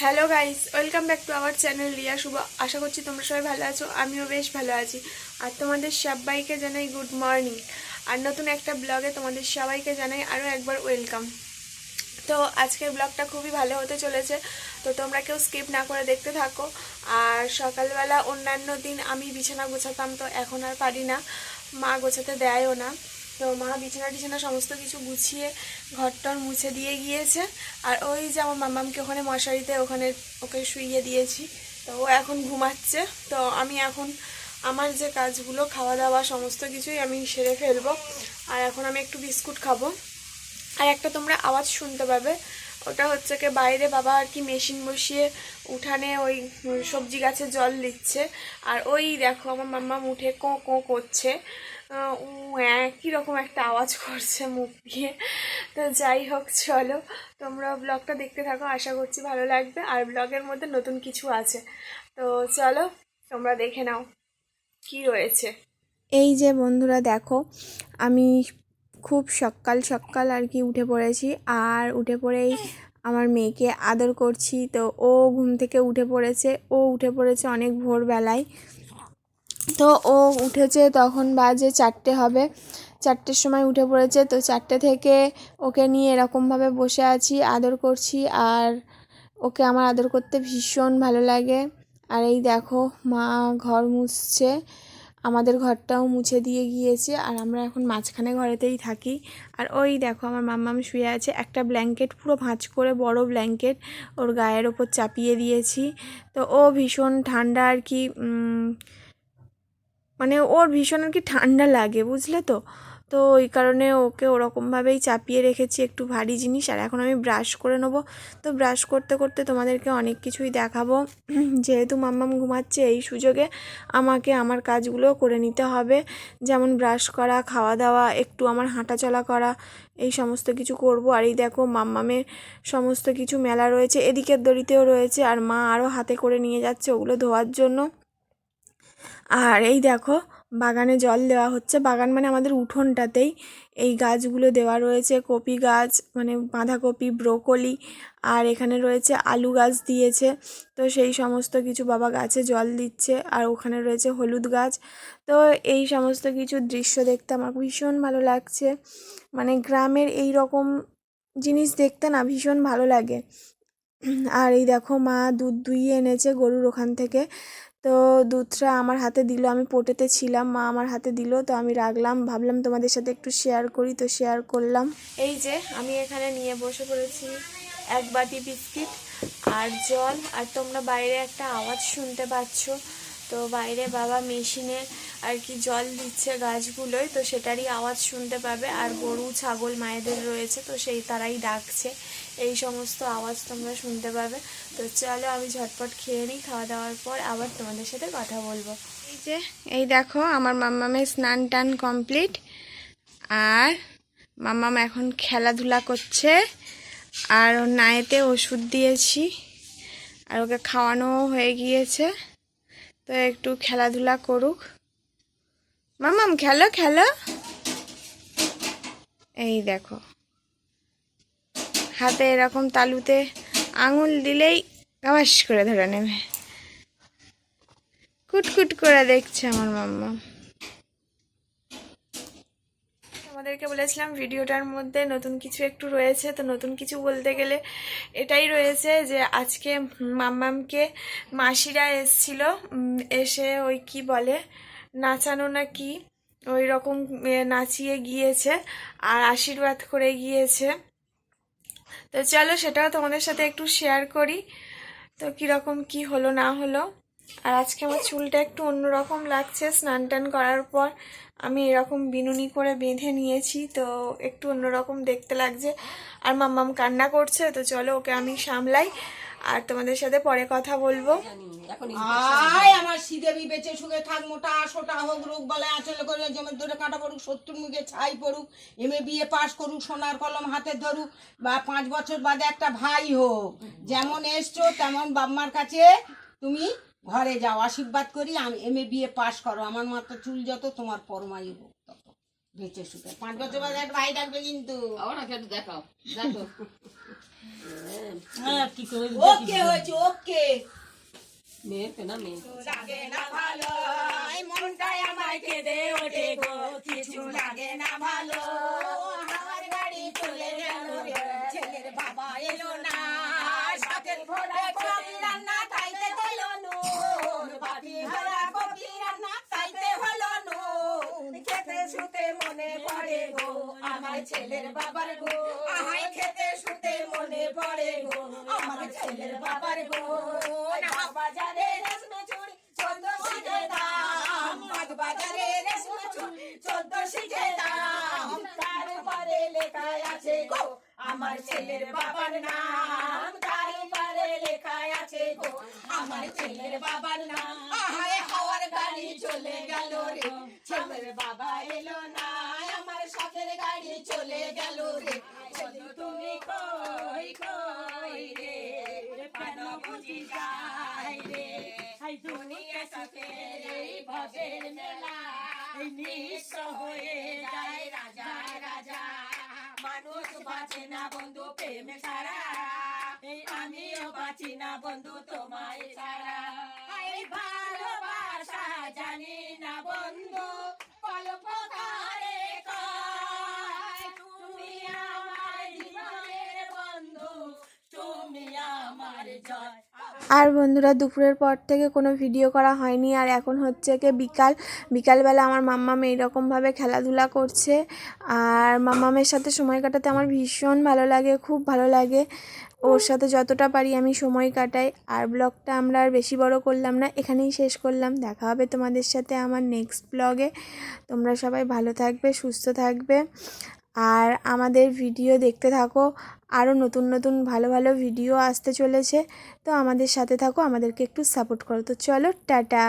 Hello guys welcome back to our channel Riya শুভ আশা করছি তোমরা সবাই ভালো আছো, আমিও বেশ ভালো আছি। আর তোমাদের সবাইকে জানাই গুড মর্নিং আর নতুন একটা ব্লগে তোমাদের সবাইকে জানাই আরও একবার ওয়েলকাম তো আজকের ব্লগটা খুবই ভালো হতে চলেছে। তো তোমরা কেউ স্কিপ না করে দেখতে থাকো। আর সকালবেলা অন্যান্য দিন আমি বিছানা গোছাতাম, তো এখন আর পারি না। মা গোছাতে দেয়ও না। তো মা বিছানা টিছানা সমস্ত কিছু গুছিয়ে ঘরটর মুছে দিয়ে গিয়েছে। আর ওই যে আমার মামামকে ওখানে মশারিতে ওখানে ওকে শুইয়ে দিয়েছি। তো ও এখন ঘুমাচ্ছে। তো আমি এখন আমার যে কাজগুলো খাওয়া দাওয়া সমস্ত কিছুই আমি সেরে ফেলব। আর এখন আমি একটু বিস্কুট খাব। আর একটা তোমরা আওয়াজ শুনতে পাবে। ওটা হচ্ছে কি বাইরে বাবা আর কি মেশিন বসিয়ে উঠানে ওই সবজি গাছে জল দিচ্ছে। আর ওই দেখো আমার মাম্মা উঠে কো কো করছে। একই রকম একটা আওয়াজ করছে মুখ দিয়ে। তো যাই হোক, চলো, তোমরা ব্লগটা দেখতে থাকো, আশা করছি ভালো লাগবে। আর ব্লগের মধ্যে নতুন কিছু আছে। তো চলো, তোমরা দেখে নাও, কি রয়েছে। এই যে বন্ধুরা, দেখো, আমি খুব সকাল সকাল আর কি উঠে পড়েছি। আর উঠে পড়েই আমার মেয়েকে আদর করছি। তো ও ঘুম থেকে উঠে পড়েছে। ও উঠে পড়েছে অনেক ভোরবেলায়। তো ও উঠেছে তখন বাজে চারটে হবে। চারটের সময় উঠে পড়েছে। তো চারটে থেকে ওকে নিয়ে এরকমভাবে বসে আছি, আদর করছি। আর ওকে আমার আদর করতে ভীষণ ভালো লাগে। আর এই দেখো, মা ঘর মুছছে। আমাদের ঘরটাও মুছে দিয়ে গিয়েছে। আর আমরা এখন মাঝখানে ঘরেতেই থাকি। আর ওই দেখো, আমার মাম্মাম শুয়ে আছে। একটা ব্ল্যাঙ্কেট, পুরো ভাঁজ করে বড় ব্ল্যাঙ্কেট ওর গায়ের ওপর চাপিয়ে দিয়েছি। তো ও ভীষণ ঠান্ডা আর কি মানে ওর ভীষণ আর কি ঠান্ডা লাগে, বুঝলে তো? তো ওই কারণে ওকে ওরকমভাবেই চাপিয়ে রেখেছি একটু ভারী জিনিস, আর এখন আমি ব্রাশ করে নেব। তো ব্রাশ করতে করতে তোমাদেরকে অনেক কিছুই দেখাবো। যেহেতু মাম্মাম ঘুমাচ্ছে, এই সুযোগে আমাকে আমার কাজগুলো করে নিতে হবে। যেমন ব্রাশ করা, খাওয়া দাওয়া, একটু আমার হাঁটা চলা করা, এই সমস্ত কিছু করব। আর এই দেখো মাম্মামের সমস্ত কিছু মেলা রয়েছে, এদিকের দড়িতেও রয়েছে, আর মা আরও হাতে করে নিয়ে যাচ্ছে ওগুলো ধোয়ার জন্য। আর এই দেখো, বাগানে জল দেওয়া হচ্ছে। বাগান মানে আমাদের উঠোনটাতেই এই গাছগুলো দেওয়া রয়েছে। কপি গাছ মানে বাঁধাকপি, ব্রোকলি, আর এখানে রয়েছে আলু গাছ দিয়েছে। তো সেই সমস্ত কিছু বাবা গাছে জল দিচ্ছে, আর ওখানে রয়েছে হলুদ গাছ। তো এই সমস্ত কিছু দৃশ্য দেখতে আমার ভীষণ ভালো লাগছে। মানে গ্রামের এই রকম জিনিস দেখতে না ভীষণ ভালো লাগে। আর এই দেখো মা দুধ দুইয়ে এনেছে গরুর ওখান থেকে। তো দুধটা আমার হাতে দিল, আমি পোটেতে ছিলাম, মা আমার হাতে দিল, তো আমি রাখলাম, ভাবলাম তোমাদের সাথে একটু শেয়ার করি, তো শেয়ার করলাম। এই যে, আমি এখানে নিয়ে বসে পড়েছি এক বাটি বিস্কিট আর জল, আর তোমরা বাইরে একটা আওয়াজ শুনতে পাচ্ছ। তো বাইরে বাবা মেশিনে আর কি জল দিচ্ছে গাছগুলোয়, তো সেটারই আওয়াজ শুনতে পাবে। আর গরু, ছাগল মায়েদের রয়েছে, তো সেই তারাই ডাকছে। এই সমস্ত আওয়াজ তোমরা শুনতে পাবে। তো চলো আমি ঝটপট খেয়ে নিই, খাওয়া দাওয়ার পর আবার তোমাদের সাথে কথা বলব। এই যে, এই দেখো আমার মাম্মামের স্নান টান কমপ্লিট। আর মাম্মাম এখন খেলাধুলা করছে। আর নায়েতে ওষুধ দিয়েছি। আর ওকে খাওয়ানোও হয়ে গিয়েছে। তো একটু খেলাধুলা করুক। মামাম, খেলো খেলো। এই দেখো। হাতে এরকম তালুতে আঙুল দিলেই গাবাস করে ধরে নেবে। কুটকুট করে দেখছে আমার মাম্মা। আমাদেরকে বলেছিলাম ভিডিওটার মধ্যে নতুন কিছু একটু রয়েছে, তো নতুন কিছু বলতে গেলে এটাই রয়েছে যে আজকে মাম্মামকে মাসিরা এসছিল এসে ওই কি বলে, নাচানো না কি, ওই রকম নাচিয়ে গিয়েছে আর আশীর্বাদ করে গিয়েছে। তো চলো সেটাও তোমাদের সাথে একটু শেয়ার করি, তো কীরকম কি হলো না হলো। আর আজকে আমার চুলটা একটু অন্যরকম লাগছে স্নান টান করার পর আমি এরকম বিনুনি করে বেঁধে নিয়েছি, তো একটু অন্যরকম দেখতে লাগছে। আর মাম্মাম কান্না করছে, তো চলো ওকে আমি সামলাই, আর তোমাদের সাথে পরে কথা বলব। আয়, আমার শ্রীদেবী বেঁচে সুখে থাক, মোটা সোটা হোক, রোগ বলে আঁচলে করে জমের ধরে কাটা পড়ুক, শত্রুর মুখে ছাই পড়ুক, এমএ বিয়ে পাস করুক, সোনার কলম হাতে ধরুক, বা পাঁচ বছর বাদে একটা ভাই হোক। যেমন এসছো, তেমন বাম্মার কাছে তুমি ঘরে যাও আশীর্বাদ করি আমি এমএ বিয়ে পাশ করো। আমার মাথা চুল যত তোমার পরমায়ু হোক তত। বেঁচে সুখে। পাঁচ বছর বাদে একটা ভাই ডাকবে কিন্তু। ওনাকে একটু দেখাও। দেখো। হ্যাঁ ওকে হয়েছে ওকে। মেয়েকে না মেয়ে? লাগে না ভালো মনটাই আমায় কেঁদে ওঠে গো। কিছু লাগে না ভালো আমার গাড়ি চলে গেল রে ছেলের বাবা এলো না সাথের ভরা কপি রান্না খাইতে দিল নুন বাটি ভরা কপি রান্না খাইতে হলো নুন খেতে শুতে মনে পড়ে গো আমার ছেলের বাবার গো। আহাই খেতে শুতে মনে পড়ে গো আমার ছেলের বাবার গো। না বাজারে রেশমে চুড়ি চোদ্দ শিখে দাম। বাগ বাজারে রেশমে চুড়ি চোদ্দ শিখে দাম। তারপরে লেখা আছে গো আমার ছেলের বাবার নাম। আছে গো, আমার ছেলের বাবার নাম। আহায় হাওয়ার গাড়ি চলে গেল রে, ছেলের বাবা এলো না, আমার শখের গাড়ি চলে গেল রে। ছেলে তুমি কই কই রে কেন বুঝি যাই রে। হাই দুনিয়া শখের এই ভবের মেলা, এই নিঃস্ব হয়ে যায় রাজা রাজা। মানুষ বাঁচে না বন্ধু, প্রেম ছাড়া। এই আমিও বাঁচি না বন্ধু তোমায় ছাড়া। এই ভালোবাসা, জানি না বন্ধু, তুমি আমার জয়। আর বন্ধুরা, দুপুরের পর থেকে কোনো ভিডিও করা হয়নি। আর এখন হচ্ছে কি বিকাল, বিকালবেলা আমার মাম্মাম এইরকমভাবে খেলাধুলা করছে। আর মাম্মামের সাথে সময় কাটাতে আমার ভীষণ ভালো লাগে, খুব ভালো লাগে। ওর সাথে যতটা পারি আমি সময় কাটাই। আর ব্লগটা আমরা আর বেশি বড় করলাম না, এখানেই শেষ করলাম। দেখা হবে তোমাদের সাথে আমার নেক্সট ব্লগে তোমরা সবাই ভালো থাকবে, সুস্থ থাকবে। আর আমাদের ভিডিও দেখতে থাকো। আরও নতুন নতুন ভালো ভালো ভিডিও আসতে চলেছে। তো আমাদের সাথে থাকো, আমাদেরকে একটু সাপোর্ট করো। তো চলো, টাটা।